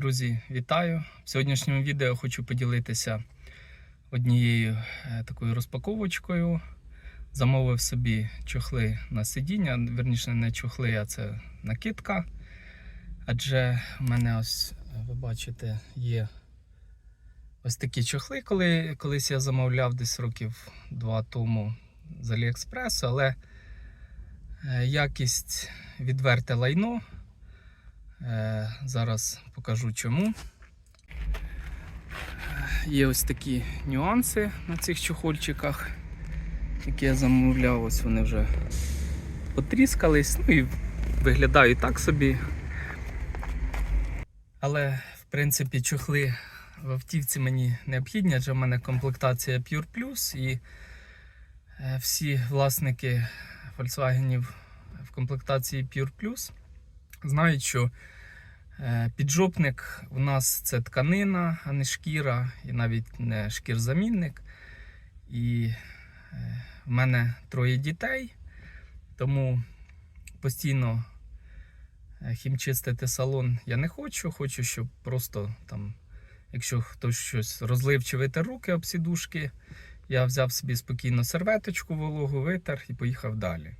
Друзі, вітаю! В сьогоднішньому відео хочу поділитися однією е, такою розпаковочкою. Замовив собі чохли на сидіння, верніше не чохли, а це накидка. Адже в мене ось, е, ви бачите, є ось такі чохли, коли колись я замовляв десь років два тому з Аліекспресу, але е, якість відверте лайно. Е, Зараз покажу чому. Є ось такі нюанси на цих чохольчиках, які я замовляв. Ось вони вже потріскались, ну і виглядають так собі. Але, в принципі, чохли в автівці мені необхідні, адже в мене комплектація Pure Plus і е, всі власники Volkswagen в комплектації Pure Plus знають, що піджопник у нас це тканина, а не шкіра, і навіть не шкірзамінник. І е, в мене троє дітей, тому постійно е, хімчистити салон я не хочу. Хочу, щоб просто там, якщо хтось щось розлив чи витер руки об сідушки, я взяв собі спокійно серветочку вологу, витер і поїхав далі.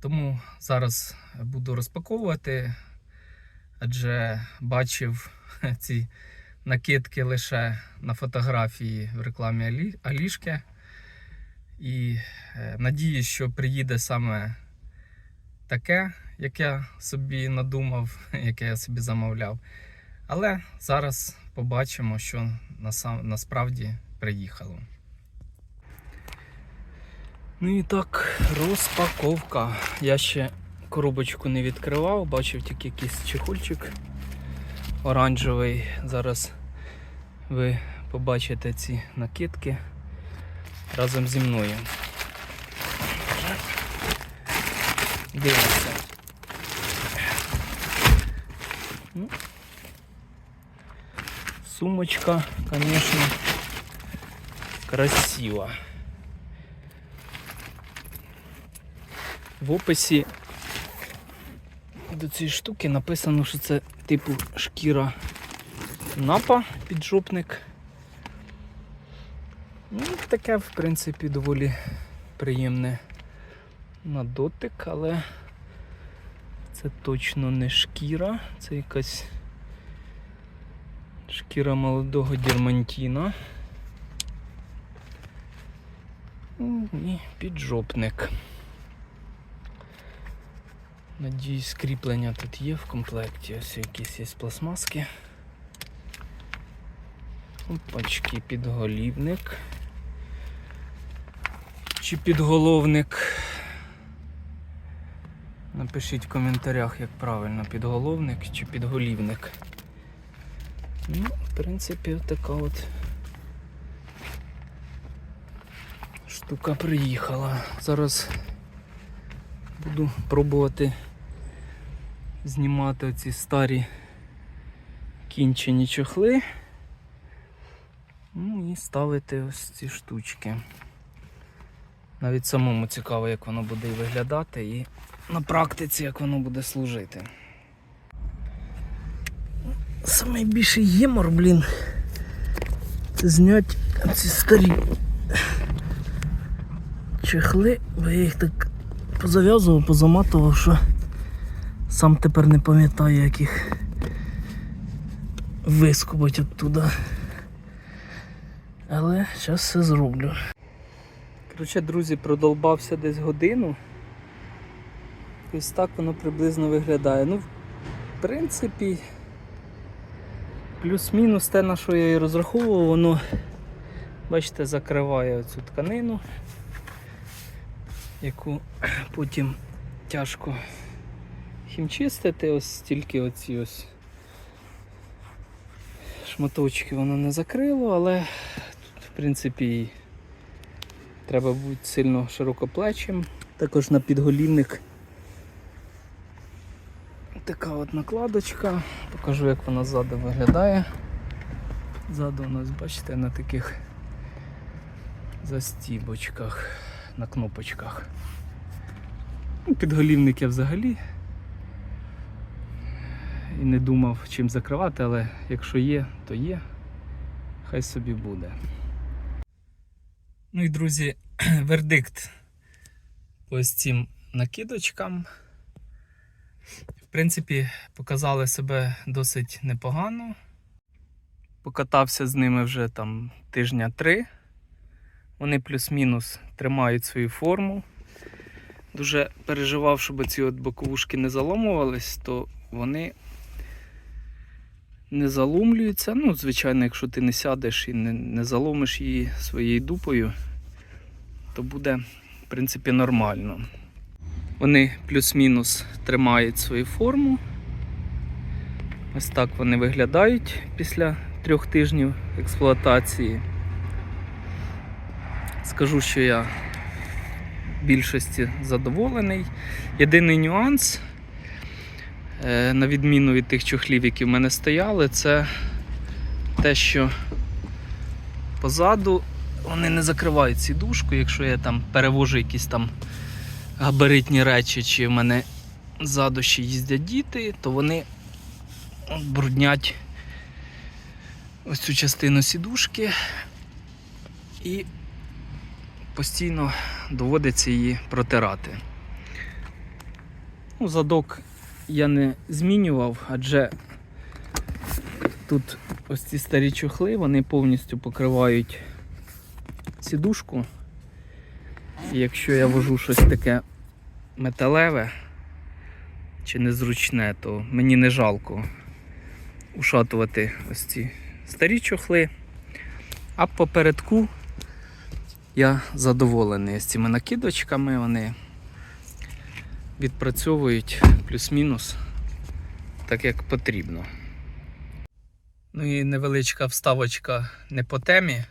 Тому зараз буду розпаковувати, адже бачив ці накидки лише на фотографії в рекламі Алі- Алішки. І е, надіюсь, що приїде саме таке, як я собі надумав, яке я собі замовляв. Але зараз побачимо, що насправді приїхало. Ну і так, розпаковка. Я ще коробочку не відкривав, бачив тільки якийсь чехольчик оранжевий. Зараз ви побачите ці накидки разом зі мною. Дивимося. Ну, Сумочка, звісно, красива. В описі до цієї штуки написано, що це типу шкіра напа піджопник. Ну, таке, в принципі, доволі приємне на дотик, але це точно не шкіра, це якась шкіра молодого дірмантіна. Ну, І піджопник. Надіюсь, кріплення тут є в комплекті. Ось якісь є пластмаски. Опачки, підголівник. Чи підголовник. Напишіть в коментарях, як правильно, підголовник чи підголівник. Ну, в принципі, така от штука приїхала. Зараз буду пробувати знімати оці старі кінчені чохли. Ну і ставити ось ці штучки. Навіть самому цікаво, як воно буде виглядати і на практиці, як воно буде служити. Найбільший гемор, блін, це зняти ці старі чехли, бо я їх так позав'язував, позаматував, що сам тепер не пам'ятаю, як їх вискубать оттуда. Але зараз все зроблю. Коротше, друзі, продолбався десь годину. Ось так воно приблизно виглядає. Ну, в принципі, плюс-мінус те, на що я і розраховував, воно, бачите, закриває оцю тканину, яку потім тяжко хімчистити, ось тільки оці ось шматочки воно не закрило, але тут, в принципі, треба бути сильно широкоплечим. Також на підголівник така от накладочка. Покажу, як вона ззаду виглядає. Ззаду у нас, бачите, на таких застібочках, на кнопочках. Ну, Підголівник я взагалі і не думав чим закривати, але якщо є, то є. Хай собі буде. Ну і друзі, вердикт ось цим накидочкам. В принципі, показали себе досить непогано. Покатався з ними вже там тижня три. Вони плюс-мінус тримають свою форму. Дуже переживав, щоб ці от боковушки не заломувались, то вони не заломлюються. Ну, звичайно, якщо ти не сядеш і не, не заломиш її своєю дупою, то буде, в принципі, нормально. Вони плюс-мінус тримають свою форму. Ось так вони виглядають після трьох тижнів експлуатації. Скажу, що я в більшості задоволений. Єдиний нюанс, на відміну від тих чохлів, які в мене стояли, це те, що позаду вони не закривають сідушку, якщо я там перевожу якісь там габаритні речі, чи в мене ззаду ще їздять діти, то вони бруднять ось цю частину сідушки і постійно доводиться її протирати. Ну, задок я не змінював, адже тут ось ці старі чохли, вони повністю покривають сідушку. І якщо я вожу щось таке металеве чи незручне, то мені не жалко ушатувати ось ці старі чохли. А попередку я задоволений з цими накидочками, вони відпрацьовують плюс-мінус так, як потрібно. Ну і невеличка вставочка не по темі.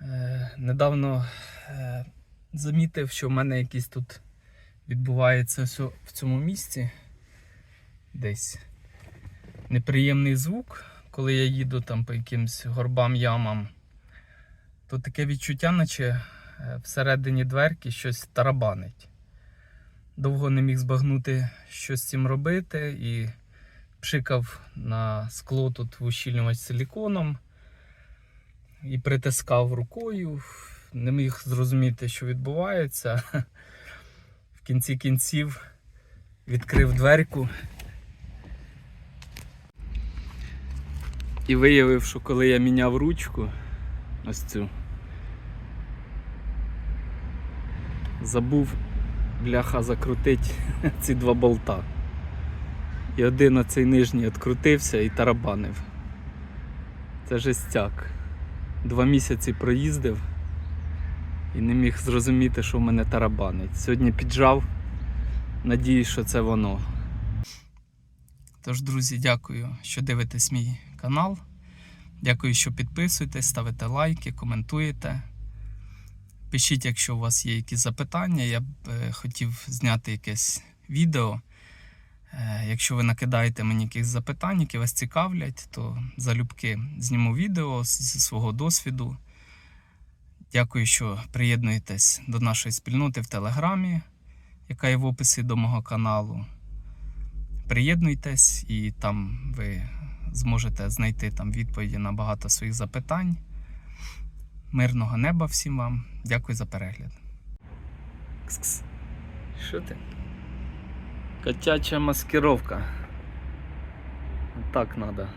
Е, недавно е, замітив, що в мене якийсь тут відбувається в цьому місці десь неприємний звук, коли я їду там по якимсь горбам, ямам. То таке відчуття, наче е, всередині дверки щось тарабанить. Довго не міг збагнути, що з цим робити, і пшикав на скло тут в ущільнювач силіконом і притискав рукою, не міг зрозуміти, що відбувається. В кінці кінців відкрив дверку. І виявив, що коли я міняв ручку, ось цю, забув бляха закрутити ці два болта. І один оцей нижній відкрутився і тарабанив. Це жестяк. Два місяці проїздив і не міг зрозуміти, що в мене тарабанить. Сьогодні піджав, надіюсь, що це воно. Тож, друзі, дякую, що дивитесь мій канал. Дякую, що підписуєтесь, ставите лайки, коментуєте. Пишіть, якщо у вас є якісь запитання. Я б е, хотів зняти якесь відео. Е, Якщо ви накидаєте мені якісь запитань, які вас цікавлять, то залюбки зніму відео зі свого досвіду. Дякую, що приєднуєтесь до нашої спільноти в Телеграмі, яка є в описі до мого каналу. Приєднуйтесь і там ви зможете знайти там відповіді на багато своїх запитань. Мирного неба всім вам. Дякую за перегляд. Кс-кс. Що ти? Котяча маскировка. Так надо.